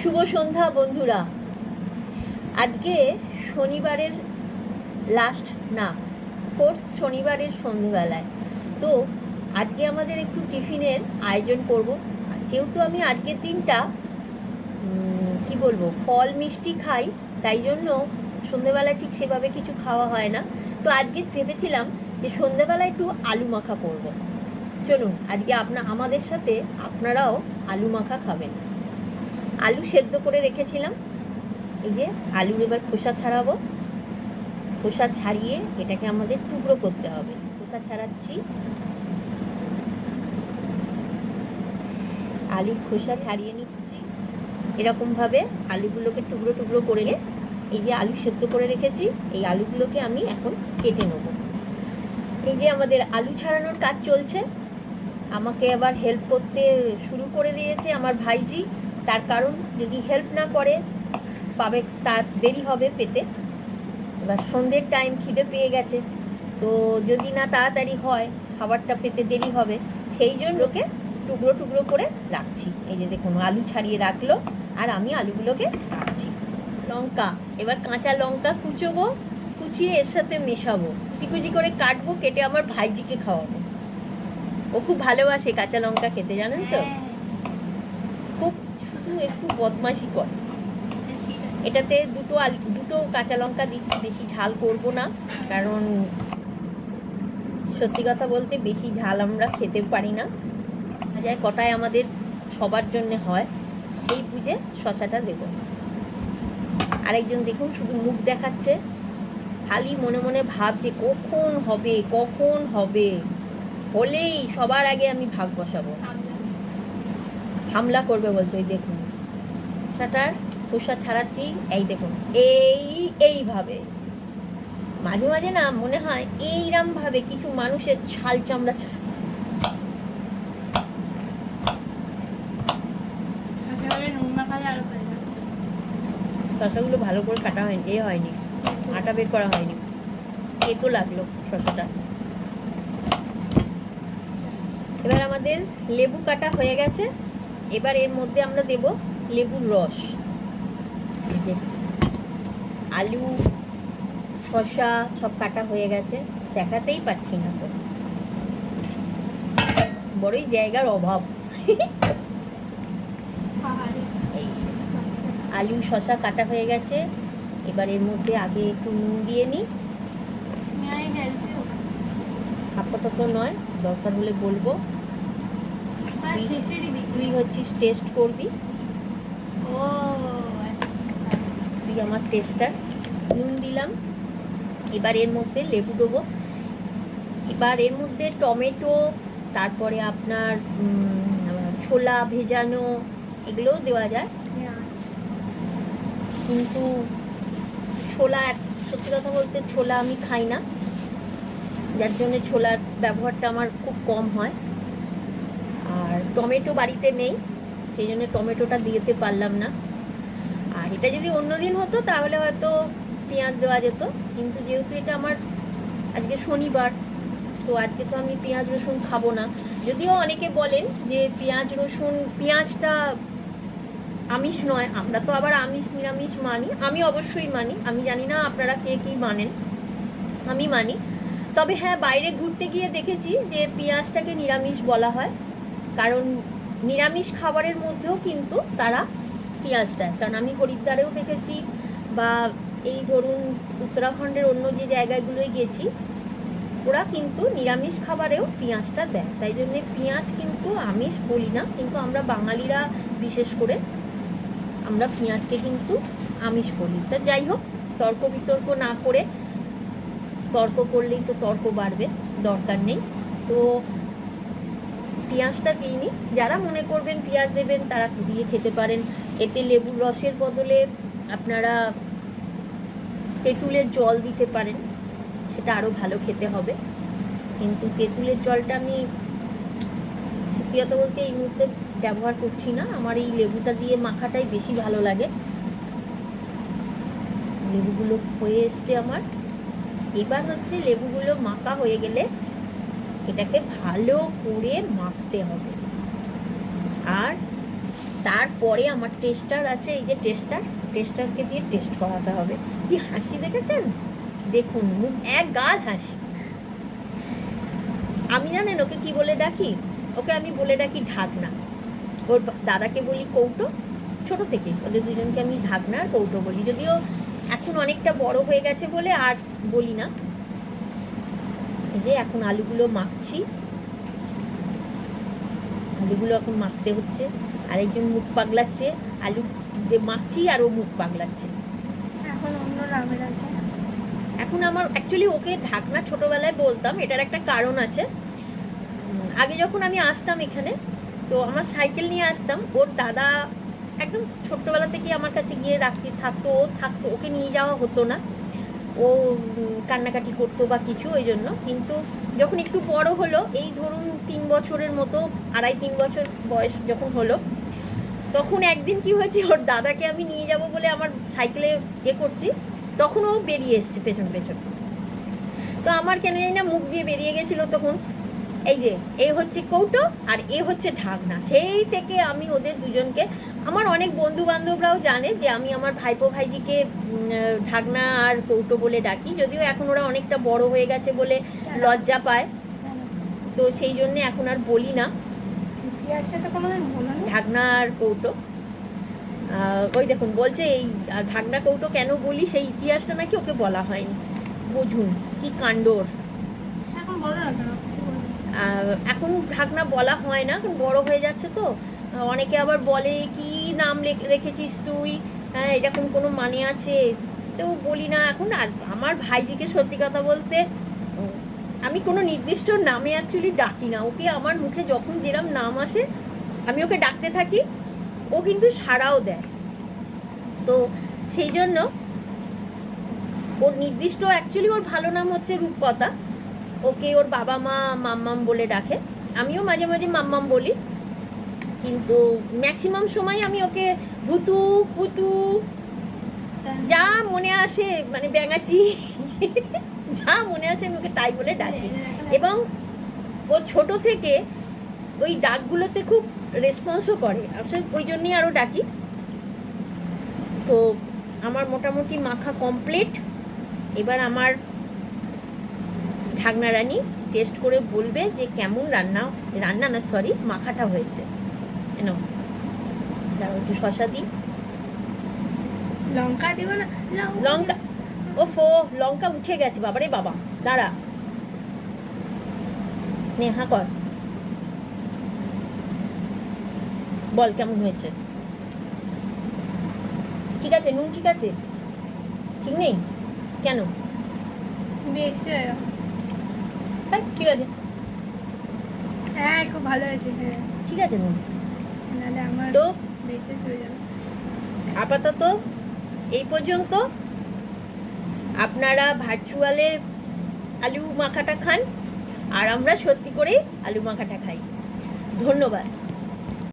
শুভ সন্ধ্যা, বন্ধুরা। আজকে শনিবারের লাস্ট না ফোর্থ শনিবারের সন্ধ্যেবেলায়। তো আজকে আমাদের একটু টিফিনের আয়োজন করব। যেহেতু আমি আজকের দিনটা কি বলব, ফল মিষ্টি খাই, তাই জন্য সন্ধ্যেবেলায় ঠিক সেভাবে কিছু খাওয়া হয় না। তো আজকে ভেবেছিলাম যে সন্ধ্যেবেলায় একটু আলু মাখা করব। চলুন, আজকে আপনা, আমাদের সাথে আপনারাও আলু মাখা খাবেন। আলু সেদ্ধ করে রেখেছিলাম। এই যে আলুর এবার খোসা ছাড়াবো। খোসা ছাড়িয়ে এটাকে আমাদের টুকরো করতে হবে। খোসা ছাড়াচ্ছি। আলুর খোসা ছাড়িয়ে নিচ্ছি। এরকমভাবে আলুগুলোকে টুকরো টুকরো করে নিয়ে এই যে আলু সেদ্ধ করে রেখেছি, এই আলুগুলোকে আমি এখন কেটে নেব। এই যে আমাদের আলু ছাড়ানোর কাজ চলছে। আমাকে আবার হেল্প করতে শুরু করে দিয়েছে আমার ভাইজি। তার কারণ যদি হেল্প না করে, পাবে তার দেরি হবে পেতে। এবার সন্ধ্যের টাইম খিদে পেয়ে গেছে। তো যদি না তাড়াতাড়ি হয়, খাবারটা পেতে দেরি হবে, সেই জন্য ওকে টুকরো টুকরো করে রাখছি। এই যে দেখুন, আলু ছাড়িয়ে রাখল, আর আমি আলুগুলোকে রাখছি। লঙ্কা, এবার কাঁচা লঙ্কা কুচোবো কুচিয়ে এর সাথে মেশাবো। কুচি কুচি করে কাটবো, কেটে আমার ভাইজিকে খাওয়াবো। ও খুব ভালোবাসে কাঁচা লঙ্কা খেতে, জানেন তো? শুধু একটু বদমাশি করে। এটাতে দুটো দুটো কাঁচা লঙ্কা দিচ্ছি, বেশি ঝাল করব না। কারণ সত্যি কথা বলতে বেশি ঝাল আমরা খেতে পারি না। যায় কটায় আমাদের সবার জন্য হয়, সেই বুঝে শশাটা দেব। আরেকজন দেখুন, শুধু মুখ দেখাচ্ছে। খালি মনে মনে ভাবছে, কখন হবে কখন হবে? হলেই সবার আগে আমি ভাগ বসাবো। হামলা করবে বলছো দেখুন। শাটার খোসা ছাড়াচ্ছি এই দেখুন এই এইভাবে। মাঝে মাঝে না মনে হয় এইরম ভাবে কিছু মানুষের ছাল চামড়া ছাড়ে। শশাগুলো ভালো করে কাটা হয়নি এ হয়নি আটা বের করা হয়নি। কেতো লাগল শশাটা। এবার আমাদের লেবু কাটা হয়ে গেছে। এবার এর মধ্যে আমরা দেব লেবুর রস। যে আলু শসা সব কাটা হয়ে গেছে। দেখাতেই পাচ্ছি না তো। বড়ই জায়গার অভাব। এই আলু শসা কাটা হয়ে গেছে। এবার এর মধ্যে আগে একটু নুন দিয়ে নিই। আপাতত নয় দরকার হলে বলব। তুই হচ্ছিস টেস্ট করবি। তুই আমার টেস্টার নুন দিলাম। এবার এর মধ্যে লেবু দেবো। এবার এর মধ্যে টমেটো, তারপরে আপনার ছোলা ভেজানো, এগুলোও দেওয়া যায়। কিন্তু ছোলা, সত্যি কথা বলতে ছোলা আমি খাই না। যার জন্য ছোলার ব্যবহারটা আমার খুব কম হয়। আর টমেটো বাড়িতে নেই। সেই জন্য টমেটোটা দিতে পারলাম না। এটা যদি অন্যদিন হতো, তাহলে হয়তো পেঁয়াজ দেওয়া যেত। কিন্তু যেহেতু এটা আমার আজকে শনিবার, তো আজকে তো আমি পেঁয়াজ, রসুন খাব না। যদিও অনেকে বলেন যে পেঁয়াজ, রসুন, পেঁয়াজটা আমিষ নয়, আমরা তো আবার আমিষ, নিরামিষ মানি। আমি অবশ্যই মানি। আমি জানি না আপনারা কে কী মানেন। আমি মানি। তবে হ্যাঁ বাইরে ঘুরতে গিয়ে দেখেছি যে পেঁয়াজটাকে নিরামিষ বলা হয়। কারণ নিরামিষ খাবারের মধ্যেও কিন্তু তারা পেঁয়াজ দেয় কারণ আমি হরিদ্বারেও দেখেছি বা এই ধরুন উত্তরাখণ্ডের অন্য যে জায়গাগুলোয় গেছি, ওরা কিন্তু নিরামিষ খাবারেও পেঁয়াজটা দেয় তাই জন্য পেঁয়াজ কিন্তু আমিষ বলি না, কিন্তু আমরা বাঙালিরা বিশেষ করে আমরা পেঁয়াজকে কিন্তু আমিষ বলি। তা যাই হোক, তর্ক বিতর্ক না করে তর্ক করলেই তো তর্ক বাড়বে, দরকার নেই। তো পেঁয়াজটা দিইনি যারা মনে করবেন পেঁয়াজ দেবেন, তারা দিয়ে খেতে পারেন। এতে লেবুর রসের বদলে আপনারা তেঁতুলের জল দিতে পারেন, সেটা আরও ভালো খেতে হবে। কিন্তু তেঁতুলের জলটা আমি সত্যি বলতে এই মুহূর্তে ব্যবহার করছি না। আমার এই লেবুটা দিয়ে মাখাটাই বেশি ভালো লাগে। লেবুগুলো হয়ে এসছে আমার। এবার হচ্ছে লেবুগুলো মাখা হয়ে গেলে এটাকে ভালো করে মাখতে হবে। আর তারপরে আমার টেস্টার আছে, এই যে টেস্টার টেস্টারকে দিয়ে টেস্ট করাতে হবে। কি হাসি দেখেছেন? দেখুন এক গাল হাসি। আমি জানেন ওকে কি বলে ডাকি? ওকে আমি বলে ডাকি ঢাকনা। ওর দাদাকে বলি কৌটো, ছোট থেকে ওদের দুজনকে আমি ঢাকনা আর কৌটো বলি। যদিও এখন অনেকটা বড় হয়ে গেছে বলে আর বলি না। এই যে এখন আলুগুলো মাখছি। আলুগুলো এখন মাখতে হচ্ছে। আরেকজন মুখ পাগলাচ্ছে। আলু যে মাখছি আর ও মুখ পাগলাচ্ছে। এখন অন্য এখন আমার অ্যাকচুয়ালি ওকে ঢাকনা ছোটবেলায় বলতাম এটার একটা কারণ আছে। আগে যখন আমি আসতাম এখানে তো আমার সাইকেল নিয়ে আসতাম ওর দাদা একদম ছোট্টবেলা থেকে আমার কাছে গিয়ে রাখতে থাকতো ও থাকতো ওকে নিয়ে যাওয়া হতো না। ও কান্নাকাটি করতো বা কিছু, ওই জন্য। কিন্তু যখন একটু বড় হলো, এই ধরুন তিন বছরের মতো, আড়াই তিন বছর বয়স যখন হলো, তখন একদিন কি হয়েছে, ওর দাদাকে আমি নিয়ে যাব বলে আমার সাইকেলে এ করছি, তখন ও বেরিয়ে এসছে পেছন পেছন। তো আমার কেন জানি না মুখ দিয়ে বেরিয়ে গেছিল তখন। এই যে, এ হচ্ছে কৌটো আর এ হচ্ছে ঢাকনা। সেই থেকে আমি ওদের দুজনকে আমার অনেক বন্ধু বান্ধবরাও জানে যে আমি আমার ভাইপো ভাইজিকে ঢাকনা আর কৌটো বলে ডাকি। যদিও এখন ওরা অনেকটা বড় হয়ে গেছে বলে লজ্জা পায়। তো সেই জন্য এখন আর বলি না। ঢাকনা আর কৌটো। ওই দেখুন বলছে এই ঢাকনা কৌটো কেন বলি? সেই ইতিহাসটা নাকি ওকে বলা হয়নি। বুঝুন কি কাণ্ডর। এখন ঢাকনা বলা হয় না বড় হয়ে যাচ্ছে তো। অনেকে আবার বলে, কি নাম রেখেছিস তুই? হ্যাঁ এরকম কোনো মানে আছে? তো বলি না, এখন আর আমার ভাইজিকে সত্যি কথা বলতে, আমি কোনো নির্দিষ্ট নামে অ্যাকচুয়ালি ডাকি না। ওকে আমার মুখে যখন যেরম নাম আসে, আমি ওকে ডাকতে থাকি, ও কিন্তু সাড়াও দেয়। তো সেই জন্য ওর নির্দিষ্ট অ্যাকচুয়ালি ওর ভালো নাম হচ্ছে রূপকথা। ওকে ওর বাবা মা মাম্মাম বলে ডাকে। আমিও মাঝে মাঝে মাম্মাম বলি। কিন্তু ম্যাক্সিমাম সময় আমি ওকে ভুতু পুতু যা মনে আসে মানে ব্যাঙাচি যা মনে আসে আমি ওকে তাই বলে ডাকি। এবং ও ছোট থেকে ওই ডাকগুলোতে খুব রেসপন্সও করে। আসলে ওই জন্যই আরও ডাকি। তো আমার মোটামুটি মাখা কমপ্লিট এবার আমার ঢাকনা রানী টেস্ট করে বলবে যে কেমন রান্না রান্না না সরি মাখাটা হয়েছে। কেন? দাঁড়াও একটু শশা দিই। লঙ্কা দিব না লঙ্কা। ও ফো লঙ্কা উঠে গেছে বাবারে বাবা। দাঁড়া। নে হা কর। বল কেমন হয়েছে? ঠিক আছে নুন ঠিক আছে? ঠিক নেই? কেন? বেশি হ্যাঁ ঠিক আছে। হ্যাঁ খুব ভালো হয়েছে। হ্যাঁ ঠিক আছে নুন। তো? আপাতত এই পর্যন্ত। আপনারা ভার্চুয়ালে আলু মাখাটা খান আর আমরা সত্যি করে আলু মাখাটা খাই। ধন্যবাদ।